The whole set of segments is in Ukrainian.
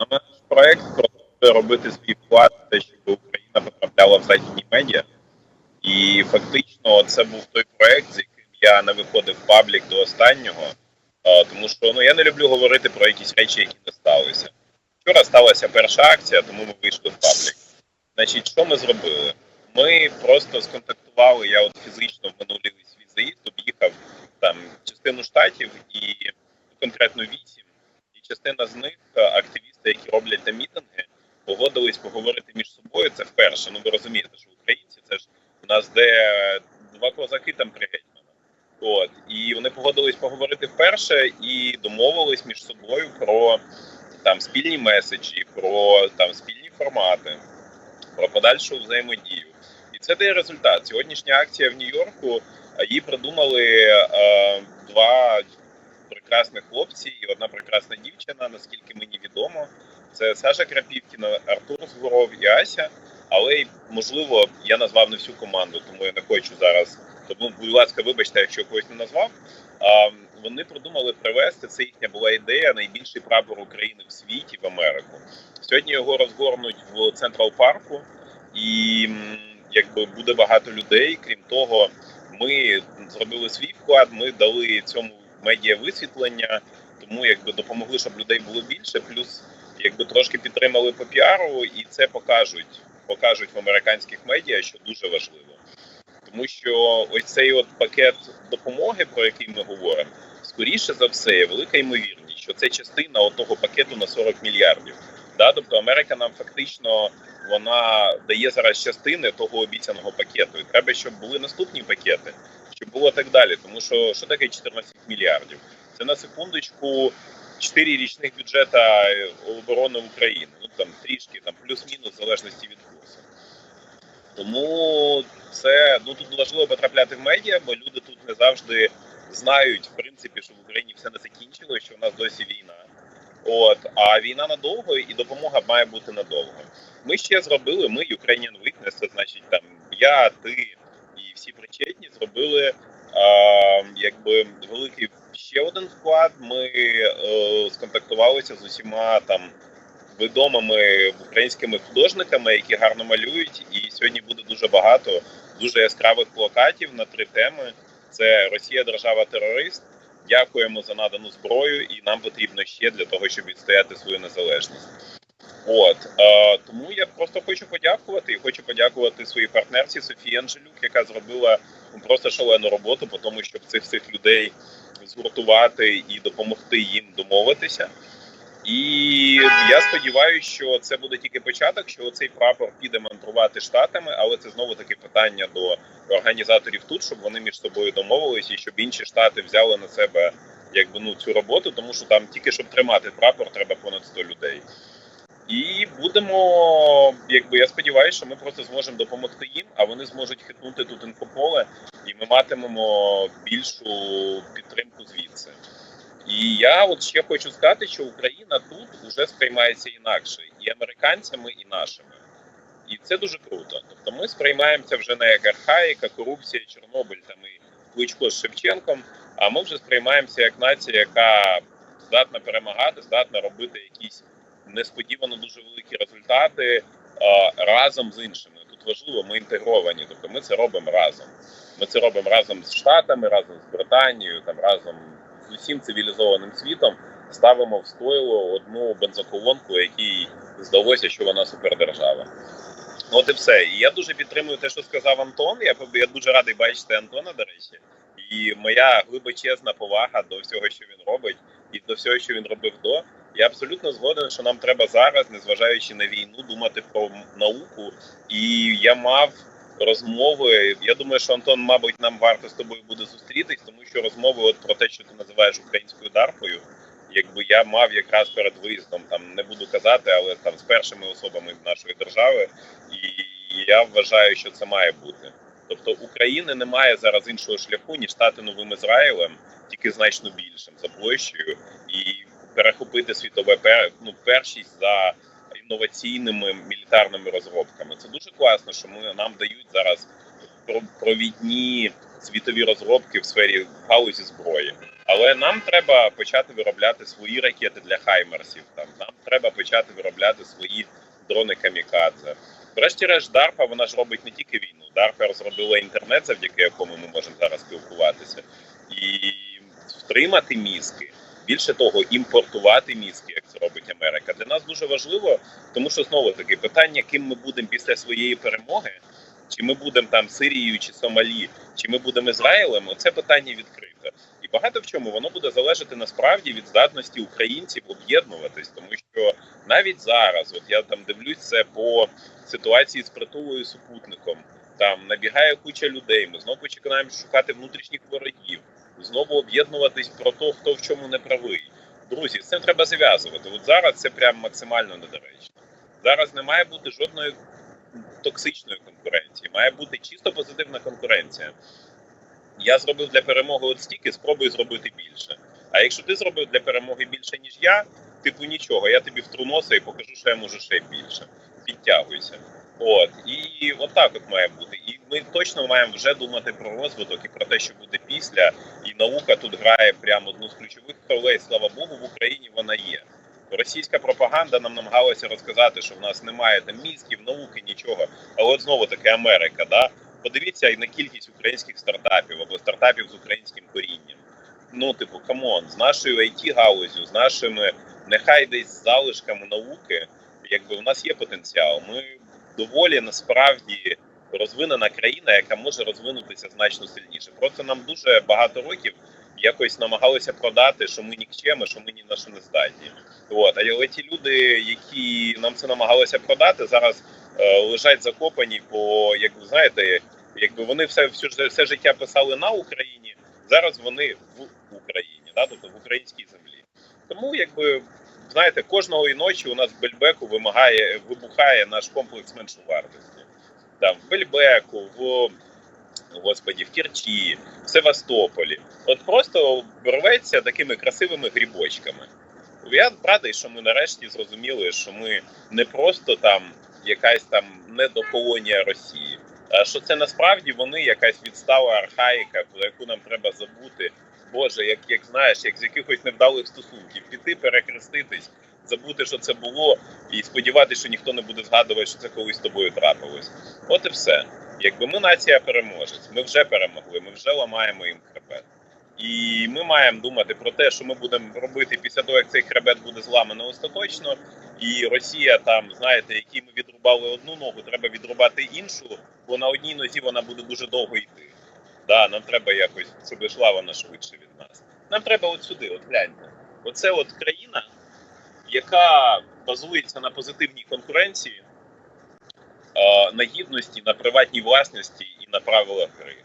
На наш проект продовжує робити свій вклад, те, щоб Україна потрапляла в західні медіа. І фактично це був той проект, з яким я не виходив в паблік до останнього, тому що ну я не люблю говорити про якісь речі, які не сталися. Вчора сталася перша акція, тому ми вийшли в паблік. Значить, що ми зробили? Ми просто сконтактували. Я от фізично в минулий свій заїзд об'їхав там частину штатів і конкретно вісім. І частина з них е, активісти, які роблять там мітинги, погодились поговорити між собою. Це вперше. Ну ви розумієте, що українці це ж у нас де два козаки там при гетьмана. От і вони погодились поговорити вперше і домовились між собою про там спільні меседжі, про там спільні формати, про подальшу взаємодію. І це дає результат. Сьогоднішня акція в Нью-Йорку її придумали е, два прекрасних хлопці і одна прекрасна дівчина, наскільки мені відомо. Це Саша Крапівкіна, Артур Згуров і Ася. Але й, можливо, я назвав не всю команду, тому я не хочу зараз. Тому, будь ласка, вибачте, якщо когось не назвав. А, вони придумали привезти це їхня була ідея найбільший прапор України в світі в Америку. Сьогодні його розгорнуть в Централ парку, і якби буде багато людей. Крім того, ми зробили свій вклад. Ми дали цьому медіа висвітлення, тому якби допомогли, щоб людей було більше. Плюс якби трошки підтримали по піару, і це покажуть, покажуть в американських медіа, що дуже важливо. Тому що ось цей от пакет допомоги, про який ми говоримо, скоріше за все, є велика ймовірність, що це частина отого пакету на 40 мільярдів. Да? Тобто Америка нам фактично вона дає зараз частини того обіцяного пакету. І треба, щоб були наступні пакети, щоб було так далі. Тому що що таке 14 мільярдів? Це на секундочку 4 річних бюджета оборони України. Ну там трішки там плюс-мінус в залежності від курсу. Тому це ну тут важливо потрапляти в медіа, бо люди тут не завжди знають, в принципі, що в Україні все не закінчилося, що в нас досі війна. От, а війна надовго і допомога має бути надовго. Ми ще зробили, ми Ukrainian Witness, це значить там я, ти і всі причетні зробили а, якби великий ще один вклад. Ми е, сконтактувалися з усіма там відомими українськими художниками, які гарно малюють. І сьогодні буде дуже багато дуже яскравих плакатів на три теми: це Росія, держава терорист. Дякуємо за надану зброю, і нам потрібно ще для того, щоб відстояти свою незалежність. От е, тому я просто хочу подякувати і хочу подякувати своїй партнерці Софії Анжелюк, яка зробила просто шалену роботу по тому, щоб цих цих людей згуртувати і допомогти їм домовитися. І я сподіваюся, що це буде тільки початок, що цей прапор піде мандрувати штатами, але це знову таки питання до організаторів тут, щоб вони між собою домовилися, і щоб інші штати взяли на себе якби ну цю роботу, тому що там тільки щоб тримати прапор, треба понад 100 людей. І будемо, якби я сподіваюся, що ми просто зможемо допомогти їм, а вони зможуть хитнути тут інфополе, і ми матимемо більшу підтримку звідси. І я от ще хочу сказати, що Україна тут вже сприймається інакше і американцями, і нашими. І це дуже круто. Тобто ми сприймаємося вже не як архаїка, корупція, Чорнобиль там і Кличко з Шевченком. А ми вже сприймаємося як нація, яка здатна перемагати, здатна робити якісь несподівано дуже великі результати разом з іншими. Тут важливо, ми інтегровані, тобто ми це робимо разом. Ми це робимо разом з Штатами, разом з Британією, там разом з усім цивілізованим світом. Ставимо в стойло одну бензоколонку, якій здалося, що вона супердержава. От і все. І я дуже підтримую те, що сказав Антон. Я я дуже радий бачити Антона, до речі, і моя глибочезна повага до всього, що він робить, і до всього, що він робив до. Я абсолютно згоден, що нам треба зараз, незважаючи на війну, думати про науку. І я мав розмови. Я думаю, що Антон, мабуть, нам варто з тобою буде зустрітись, тому що розмови, от про те, що ти називаєш українською дарпою, якби я мав якраз перед виїздом, там не буду казати, але там з першими особами нашої держави, і я вважаю, що це має бути. Тобто України немає зараз іншого шляху ніж стати новим Ізраїлем, тільки значно більшим за площею і перехопити світове ну, першість за інноваційними мілітарними розробками. Це дуже класно, що ми нам дають зараз провідні світові розробки в сфері галузі зброї. Але нам треба почати виробляти свої ракети для хаймерсів. Там нам треба почати виробляти свої дрони камікадзе. Врешті-решт, DARPA, вона ж робить не тільки війну. DARPA зробила інтернет, завдяки якому ми можемо зараз спілкуватися, і втримати мізки. Більше того, імпортувати мізки, як це робить Америка, для нас дуже важливо, тому що знову таки питання, ким ми будемо після своєї перемоги, чи ми будемо там Сирією чи Сомалі, чи ми будемо Ізраїлем, це питання відкрите. І багато в чому воно буде залежати насправді від здатності українців об'єднуватись, тому що навіть зараз, от я там дивлюсь це по ситуації з притулою супутником. Там набігає куча людей. Ми знову починаємо шукати внутрішніх ворогів, знову об'єднуватись про те, хто в чому не правий. Друзі, з цим треба зав'язувати. От зараз це прям максимально недоречно. Зараз не має бути жодної токсичної конкуренції, має бути чисто позитивна конкуренція. Я зробив для перемоги от стільки, спробуй зробити більше. А якщо ти зробив для перемоги більше, ніж я, типу нічого, я тобі втру носа і покажу, що я можу ще більше. Підтягуйся. От і отак от має бути. І ми точно маємо вже думати про розвиток і про те, що буде після. І наука тут грає прямо одну з ключових ролей. Слава Богу, в Україні вона є. Російська пропаганда нам намагалася розказати, що в нас немає там мізків, науки, нічого. Але от знову таки Америка, да. Подивіться і на кількість українських стартапів або стартапів з українським корінням. Ну, типу, камон, з нашою it галузю, з нашими нехай десь залишками науки, якби в нас є потенціал. Ми доволі насправді розвинена країна, яка може розвинутися значно сильніше. Просто нам дуже багато років якось намагалися продати, що ми нікчеми, що ми ні на що не здатні. От, але ті люди, які нам це намагалися продати, зараз е, лежать закопані, бо як ви знаєте, якби вони все, все все життя писали на Україні, зараз вони в Україні, да, тобто в українській землі. Тому якби. Знаєте, кожного ночі у нас в Бельбеку вимагає вибухає наш комплекс меншовартості. Там в Бельбеку, в господі, в Керчі, в Севастополі. От просто рветься такими красивими грібочками. Я радий, що ми нарешті зрозуміли, що ми не просто там якась там недоколонія Росії, а що це насправді вони якась відстала архаїка, про яку нам треба забути. Боже, як як знаєш, як з якихось невдалих стосунків, піти, перехреститись, забути, що це було, і сподіватися, що ніхто не буде згадувати, що це колись з тобою трапилось. От і все. Якби ми нація переможець, ми вже перемогли, ми вже ламаємо їм хребет. І ми маємо думати про те, що ми будемо робити після того, як цей хребет буде зламано остаточно, і Росія там, знаєте, які ми відрубали одну ногу, треба відрубати іншу, бо на одній нозі вона буде дуже довго йти. Да, нам треба якось, щоб йшла вона швидше від нас. Нам треба от сюди, от гляньте. Оце от країна, яка базується на позитивній конкуренції, на гідності, на приватній власності і на правилах гри.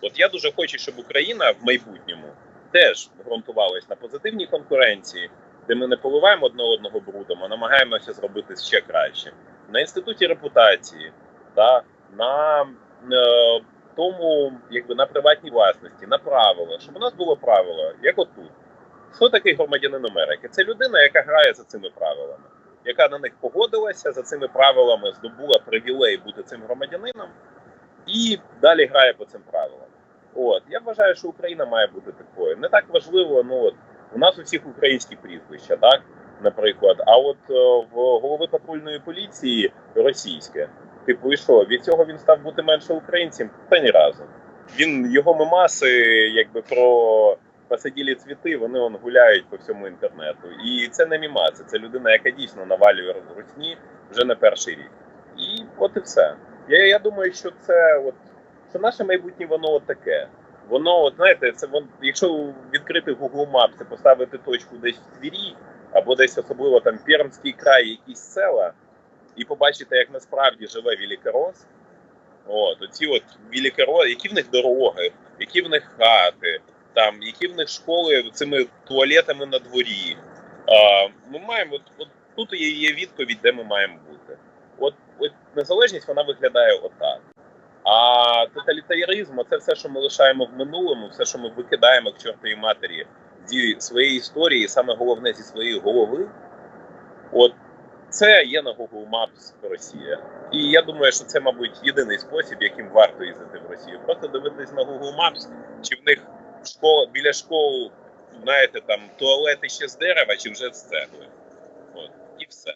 От я дуже хочу, щоб Україна в майбутньому теж ґрунтувалась на позитивній конкуренції, де ми не поливаємо одне одного брудом, а намагаємося зробити ще краще. На інституті репутації, да, на е, тому, якби на приватній власності, на правила, щоб у нас було правило, як отут. Хто такий громадянин Америки? Це людина, яка грає за цими правилами, яка на них погодилася за цими правилами, здобула привілей бути цим громадянином, і далі грає по цим правилам. От я вважаю, що Україна має бути такою. Не так важливо, ну от у нас у всіх українські прізвища, так наприклад. А от о, в голови патрульної поліції російське. Типу, і що від цього він став бути менше українцем? Та ні разу. Він його мемаси, якби про посиділі цвіти, вони он гуляють по всьому інтернету. І це не мімаси, це людина, яка дійсно навалює русні вже не перший рік. І от і все. Я я думаю, що це от що наше майбутнє, воно от таке. Воно, от знаєте, це вон, якщо відкрити Google Maps поставити точку десь в Твірі, або десь особливо там Пермський край, якісь села, і побачите, як насправді живе Вілікарос. От, оці от Вілікароси, які в них дороги, які в них хати, там, які в них школи цими туалетами на дворі. А, Ми маємо от, от тут є, є відповідь, де ми маємо бути. От, от незалежність вона виглядає отак. А тоталітаризм це все, що ми лишаємо в минулому, все, що ми викидаємо к чортовій матері зі своєї історії, саме головне зі своєї голови. От це є на Google Maps Росія. І я думаю, що це, мабуть, єдиний спосіб, яким варто їздити в Росію. Просто дивитись на Google Maps, чи в них школа біля школ знаєте, там туалети ще з дерева чи вже з цегли. От, і все.